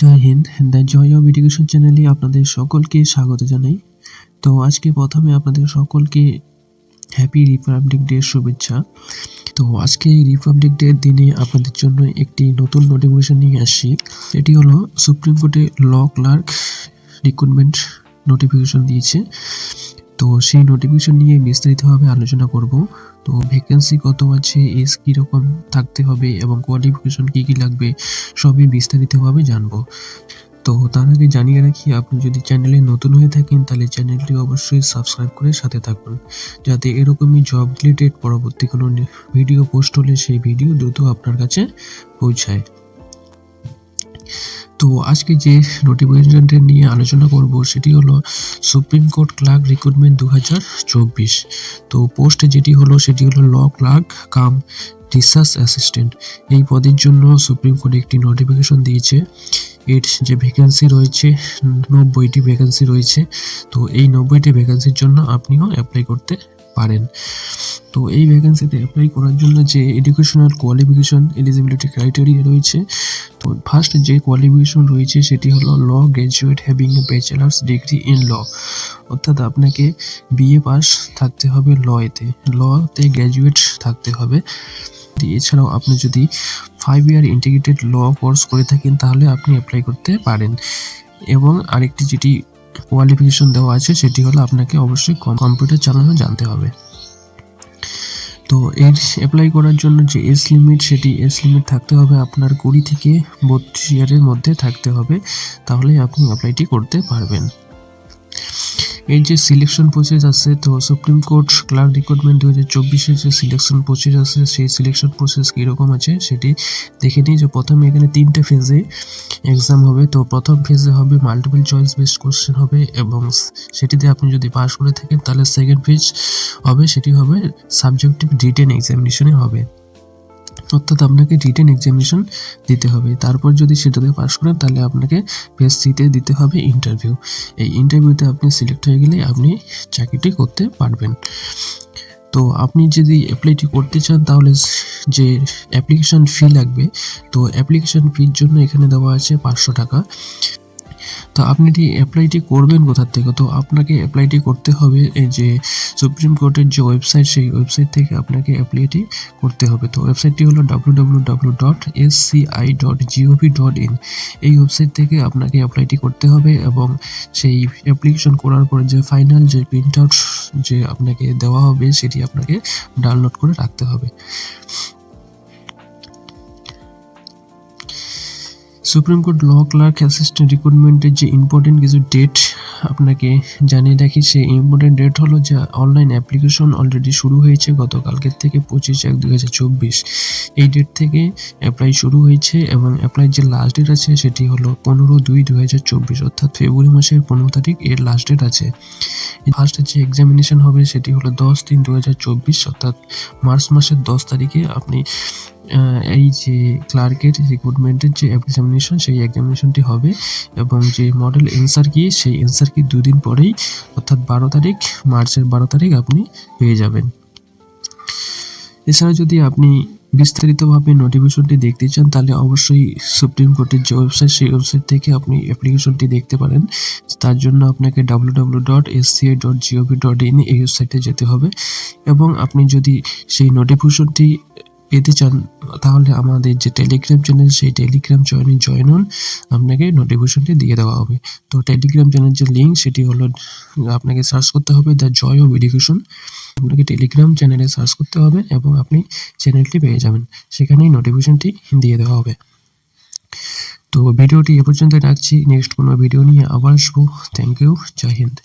Jai Hind the joy of education চ্যানেলে আপনাদের সকলকে স্বাগত জানাই। তো আজকে প্রথমে আপনাদের সকলকে হ্যাপি রিপাবলিক ডের শুভেচ্ছা। তো আজকে রিপাবলিক ডের দিনে আপনাদের জন্য একটি নতুন নোটিফিকেশন নিয়ে আসছি। এটি হলো সুপ্রিম কোর্টে ল ক্লার্ক রিক্রুটমেন্ট নোটিফিকেশন দিয়েছে। তো সেই নোটিফিকেশন নিয়ে বিস্তারিতভাবে আলোচনা করব। তো ভ্যাকেন্সি কত আছে এজ কীরকম থাকতে হবে এবং কোয়ালিফিকেশন কী কী লাগবে, সবই বিস্তারিতভাবে জানব। তো তার আগে জানিয়ে রাখি, আপনি যদি চ্যানেলে নতুন হয়ে থাকেন, তাহলে চ্যানেলটি অবশ্যই সাবস্ক্রাইব করে সাথে থাকুন। যাতে এরকমই জব রিলেটেড পরবর্তী কোনো ভিডিও পোস্ট হলে সেই ভিডিও দ্রুত আপনার কাছে পৌঁছায়। তো আজকে যে নোটিফিকেশনটা নিয়ে আলোচনা করব, সেটি হলো সুপ্রিম কোর্ট ক্লার্ক রিক্রুটমেন্ট দু হাজার চব্বিশ। তো পোস্টে যেটি হলো, সেটি হলো law clerk cum research assistant এই পদের জন্য সুপ্রিম কোর্ট একটি নোটিফিকেশন দিয়েছে। এর যে ভ্যাকেন্সি রয়েছে, নব্বইটি ভ্যাকেন্সি রয়েছে। তো এই নব্বইটি ভ্যাকেন্সির জন্য আপনিও অ্যাপ্লাই করতে পারেন। তো এই ভ্যাকেন্সিতে অ্যাপ্লাই করার জন্য যে এডুকেশনাল কোয়ালিফিকেশন এলিজিবিলিটি ক্রাইটেরিয়া রয়েছে ফার্স্ট যে কোয়ালিফিকেশন রয়েছে সেটি হলো law graduate having a bachelor's degree in law অর্থাৎ আপনাকে বিএ পাস থাকতে হবে ল এতে লতে গ্র্যাজুয়েট থাকতে হবে। এছাড়াও আপনি যদি five year integrated law course করে থাকেন, তাহলে আপনি অ্যাপ্লাই করতে পারেন। এবং আরেকটি যেটি কোয়ালিফিকেশন দেওয়া আছে, সেটি হলো আপনাকে অবশ্যই কম্পিউটার চালানো জানতে হবে। তো এর অ্যাপ্লাই করার জন্য যে এজ লিমিট সেটি এজ লিমিট থাকতে হবে আপনার কুড়ি থেকে বত্রিশ ইয়ারের মধ্যে থাকতে হবে। তাহলে আপনি অ্যাপ্লাইটি করতে পারবেন। এই যে সিলেকশন প্রসেস আছে, তো সুপ্রিম কোর্ট ক্লার্ক রিক্রুটমেন্ট দু হাজার চব্বিশের যে সিলেকশন প্রসেস আছে, সেই সিলেকশন প্রসেস কীরকম আছে সেটি দেখে নিই যে প্রথমে এখানে তিনটে ফেজে এক্সাম হবে। তো প্রথম ফেজে হবে মাল্টিপল চয়েস বেসড কোশ্চেন হবে এবং সেটিতে আপনি যদি পাস করে থাকেন, তাহলে সেকেন্ড ফেজ হবে, সেটি হবে সাবজেক্টিভ রিটেন এক্সামিনেশনে হবে। অর্থাৎ আপনাকে রিটেন এক্সামিনেশন দিতে হবে। তারপর যদি সেটাতে পাস করেন, তাহলে আপনাকে ফেজ সিতে দিতে হবে ইন্টারভিউ এই ইন্টারভিউতে আপনি সিলেক্ট হয়ে গেলে আপনি চাকরিটি করতে পারবেন। তো আপনি যদি অ্যাপ্লাইটি করতে চান, তাহলে যে অ্যাপ্লিকেশান ফি লাগবে, তো অ্যাপ্লিকেশান ফির জন্য এখানে দেওয়া আছে পাঁচশো টাকা। তো আপনি এটি অ্যাপ্লাইটি করবেন কোথার থেকে? তো আপনাকে অ্যাপ্লাইটি করতে হবে যে সুপ্রিম কোর্টের যে ওয়েবসাইট সেই ওয়েবসাইট থেকে আপনাকে অ্যাপ্লাইটি করতে হবে। তো ওয়েবসাইটটি হলো W dot S dot dot in এই ওয়েবসাইট থেকে আপনাকে অ্যাপ্লাইটি করতে হবে এবং সেই অ্যাপ্লিকেশন করার পর যে ফাইনাল যে প্রিন্ট আউট যে আপনাকে দেওয়া হবে, সেটি আপনাকে ডাউনলোড করে রাখতে হবে। Supreme court law clerk assistant রিক্রুটমেন্টের যে ইম্পর্টেন্ট কিছু ডেট আপনাকে জানিয়ে রাখি, সেই ইম্পর্টেন্ট ডেট হলো যে অনলাইন অ্যাপ্লিকেশন অলরেডি শুরু হয়েছে গতকালকের থেকে পঁচিশ এক দু হাজার চব্বিশ। এই ডেট থেকে অ্যাপ্লাই শুরু হয়েছে এবং অ্যাপ্লাই যে লাস্ট ডেট আছে সেটি হলো পনেরো দুই দু হাজার চব্বিশ, অর্থাৎ ফেব্রুয়ারি মাসের পনেরো তারিখ এর লাস্ট ডেট আছে। ফার্স্ট যে এক্সামিনেশন হবে সেটি হলো দশ তিন দু হাজার চব্বিশ, অর্থাৎ মার্চ মাসের দশ তারিখে আপনি এই যে ক্লার্কের রিক্রুটমেন্টের যে এক্সামিনেশন সেই এক্সামিনেশনটি হবে এবং যে মডেল এনসার কি, সেই এনসার কি দুদিন পরেই, অর্থাৎ বারো তারিখ, মার্চের বারো তারিখ আপনি পেয়ে যাবেন। এছাড়া যদি আপনি বিস্তারিতভাবে নোটিফিকেশনটি দেখতে চান, তাহলে অবশ্যই সুপ্রিম কোর্টের যে ওয়েবসাইট সেই ওয়েবসাইট থেকে আপনি অ্যাপ্লিকেশনটি দেখতে পারেন। তার জন্য আপনাকে W W dot SCI dot GOV dot in এই ওয়েবসাইটে যেতে হবে এবং আপনি যদি সেই নোটিফিকেশনটি চান, তাহলে আমাদের যে টেলিগ্রাম চ্যানেল সেই টেলিগ্রাম চ্যানেলে জয়েন হন। আপনাকে নোটিফিকেশনটি দিয়ে দেওয়া হবে। তো টেলিগ্রাম চ্যানেল যে লিঙ্ক সেটি হলো, আপনাকে সার্চ করতে হবে দ্য জয় অফ এডুকেশন আপনাকে টেলিগ্রাম চ্যানেলে সার্চ করতে হবে এবং আপনি চ্যানেলটি পেয়ে যাবেন। সেখানেই নোটিফিকেশনটি দিয়ে দেওয়া হবে। তো ভিডিওটি এ পর্যন্ত রাখছি। নেক্সট কোনো ভিডিও নিয়ে আবার আসব। Thank you Joy Hind